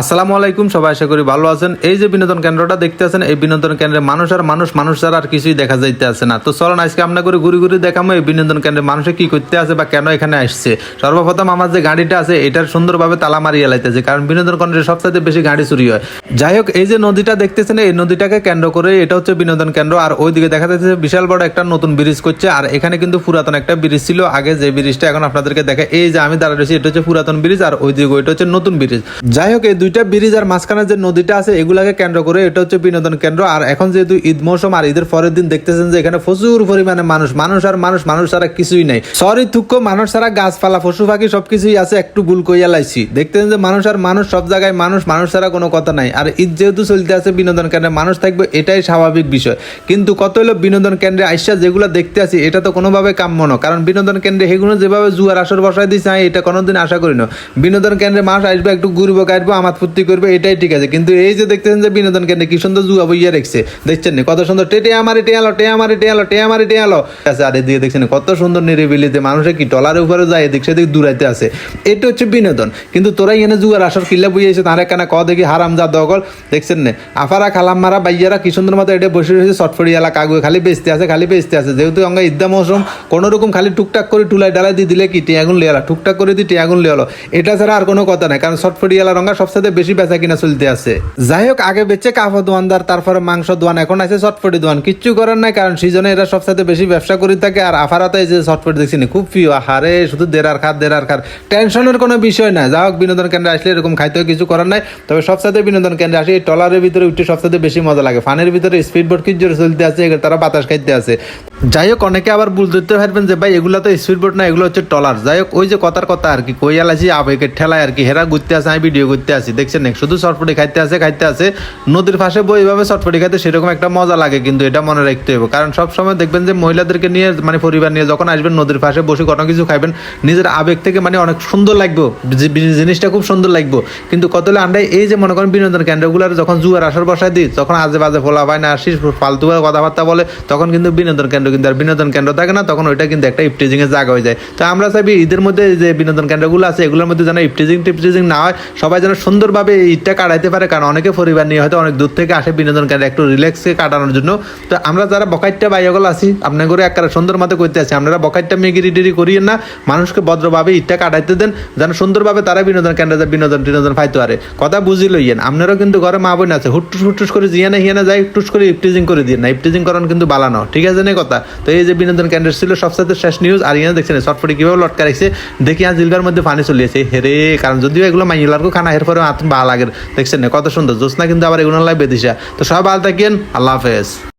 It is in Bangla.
আসসালামু আলাইকুম, সবাই আশা করি ভালো আছেন। এই যে বিনোদন কেন্দ্রটা দেখতে আছেন, এই বিনোদন কেন্দ্রে মানুষ আর মানুষ মানুষ ছাড়া আর কিছুই দেখা যাইতে আছে না। তো চলুন, আজকে আমরা করে ঘুরি ঘুরি দেখাবো এই বিনোদন কেন্দ্রে মানুষে কি করতে আছে বা কেন এখানে আসছে। সর্বপ্রথম আমার যে গাড়িটা আছে, এটার সুন্দরভাবে তালা মারিয়ে লাইতেছে কারণ বিনোদন কেন্দ্রে সবচেয়ে বেশি গাড়ি চুরি হয়। যাই হোক, এই যে নদীটা দেখতেছেন, এই নদীটাকে কেন্দ্র করে এটা হচ্ছে বিনোদন কেন্দ্র। আর ওইদিকে দেখা যাচ্ছে বিশাল বড় একটা নতুন ব্রিজ করছে, আর এখানে কিন্তু পুরাতন একটা ব্রিজ ছিল। আগে যে ব্রিজটা এখন আপনাদেরকে দেখে এই যে আমি দাঁড়িয়ে রয়েছি, এটা হচ্ছে পুরাতন ব্রিজ, আর ওইদিকে ওইটা হচ্ছে নতুন ব্রিজ। যাই হোক, এই দুইটা ব্রিজ আর মাঝখানে যে নদীটা আছে, এগুলাকে কেন্দ্র করে এটা হচ্ছে বিনোদন কেন্দ্র। আর এখন যেহেতু ঈদ মৌসুম, আর ঈদের পরের দিন দেখতেছেন যে এখানে প্রচুর পরিমাণে মানুষ মানুষ আর মানুষ মানুষ ছাড়া কিছুই নাই। সরি থুক্ক, মানুষ ছাড়া গাছপালা, পশু পাখি সবকিছুই আছে, একটু ভুল কইয়া লাইছি। দেখতেছেন যে মানুষ আর মানুষ সব জায়গায় মানুষ মানুষ ছাড়া কোনো কথা নাই। আর ঈদ যেহেতু চলতে আছে বিনোদন কেন্দ্রে, মানুষ থাকবে এটাই স্বাভাবিক বিষয়। কিন্তু কত হলো বিনোদন কেন্দ্রে আইসা যেগুলো দেখতে আছি, এটা তো কোনোভাবে কাম্য না কারণ বিনোদন কেন্দ্রে সেগুলো যেভাবে জুয়ার আসর বসায় দিচ্ছে এটা কোনোদিন আশা করি না। বিনোদন কেন্দ্রে মানুষ আসবে, একটু ঘুরবো কাটবো আমার ফুর্তি করবে, এটাই ঠিক আছে। কিন্তু এই যে দেখতেছেন যে বিনোদন কেন্দ্রে কি সুন্দর জুয়া বইয়া রেখছে, দেখছেন নি? কত সুন্দর, টেটে আমার টে আলো টে আমার টে আলো টে আমার টে আলো। আছে, আর এদিকে দেখছেন কত সুন্দর নিরিবিলিতে মানুষের কি টলারের উপরে যায়, এদিক সেদিক দূরাইতে আছে। এটা হচ্ছে বিনোদন। কিন্তু তোরা এখানে জুয়ার আসর কিল্লা বইয়েছে তার একখানা ক দেখি হারাম যা দগল, দেখছেন নে? আফারা খালাম মারা বাইয়ারা কি সুন্দর মতো এটা বসে রয়েছে চটফড়ি এলা কাগুয়ে, খালি বেচতে আছে, খালি বেচতে আছে। যেহেতু আমরা ইদ্যা মৌসুম কোনো রকম খালি টুকটাক করে টুলাই ডালাই দিয়ে দিলে কি টিয়াগুন লিয়ালা টুকটাক করে দিয়ে টিয়াগুন লিয়ালো এটা ছাড়া আর কোনো কথা নাই, কারণ চটফড়ি এলা রঙা সবসাথে বেশি বেচা কিনা চলতে আছে। যাই হোক আগে বেচে কাপড় দোয়ানদার তারপরে মাংস দোয়ান এখন আছে চটফটি দোয়ান। কিচ্ছু করার নাই কারণ সিজনে এরা সবসাথে বেশি ব্যবসা করে থাকে আর আফারাতে যে চটফটি দেখছি না, খুব প্রিয়। হারে শুধু দেড়ার খার দেড়ার খার টেনশনের কোনো বিষয় না যা হোক বিনোদন কেন্দ্রে আসলে এরকম খাইতে কিছু করার নাই। তবে সবসাথে বিনোদন কেন্দ্রে আসে এই টলারের ভিতরে উঠে সবসাথে বেশি মজা লাগে। ফানের ভিতরে স্পিড বোট কি জোরে চলতে আছে তারা বাতাস খাইতে আছে। যাই হোক অনেকে আবার বুঝ ধরতে পারবেন যে ভাই এগুলো তো স্পিড বোর্ড না এগুলো হচ্ছে টলার যাই হোক ওই যে কথার কথা আর কি কইয়াল আছি আবেগের ঠেলায় আর কি হেরা ঘুরতে আছে আমি ভিডিও করতে আছি দেখছেন শুধু চটপটি খাইতে আছে খাইতে আছে। নদীর পাশে বই এইভাবে চটপটি খাইতে সেরকম একটা মজা লাগে কিন্তু এটা মনে রাখতে হবে। কারণ সব সময় দেখবেন যে মহিলাদেরকে নিয়ে মানে পরিবার নিয়ে যখন আসবেন নদীর পাশে বসে কোনো কিছু খাইবেন, নিজের আবেগ থেকে মানে অনেক সুন্দর লাগবে জিনিসটা খুব সুন্দর লাগবে। কিন্তু কত হলে আমরা এই যে মনে করেন বিনোদন কেন্দ্রগুলোর যখন জুয়ার আসর বসায় দিই, তখন আজে বাজে ফোলা পায় না আসিস ফালতু কথাবার্তা বলে, তখন কিন্তু বিনোদন কেন্দ্র কিন্তু আর বিনোদন কেন্দ্র থাকে না, তখন ওইটা কিন্তু একটা ইফটিজিং এর জায়গা হয়ে যায়। তো আমরা চাইবি ঈদের মধ্যে যে বিনোদন কেন্দ্রগুলো আছে, এগুলোর মধ্যে যেন ইফটিজিং টিফটিজিং না হয়, সবাই যেন সুন্দরভাবে ঈদটা কাটাইতে পারে, কারণ অনেকে পরিবার নিয়ে হয়তো অনেক দূর থেকে আসে বিনোদন কেন্দ্রে একটু রিল্যাক্সে কাটানোর জন্য। তো আমরা যারা বকাইটটা বাইয়াগুলো আছি আপনার করে একটা সুন্দর মতো করতে আছি, আপনারা বকাইটটা মেগিরি টিরি করিয়েন না, মানুষকে ভদ্রভাবে ঈদটা কাটাইতে দেন, যেন সুন্দরভাবে তারা বিনোদন কেন্দ্রে যায়, বিনোদন টিনোদন পাইতে পারে। কথা বুঝি লইয়েন, আপনারাও কিন্তু ঘরে মা বোন আছে, হুট্টুস হুট্টুস করে জিয়ানা হিয়ানা যায় টুস করে ইফটিজিং করে দিয়ে না ইফটিজিং করান কিন্তু বালানো ঠিক আছে না কথা? তো এই যে বিনোদন কেন্দ্র ছিল সবসাথে শেষ নিউজ আর ইয়ে দেখছেন শর্টফটি কীভাবে লটকা রাখছে, দেখি আজ জিলবার মধ্যে পানি চলিয়েছে হেরে কারণ যদিও এগুলো মাইলারকে খানা এর পরে ভালো লাগে দেখছেন না? কত সুন্দর। জোৎস্না কিন্তু আবার এগুলো লাগবে বেদিসা তো সব ভালো থাকেন। আল্লাহ হাফেজ।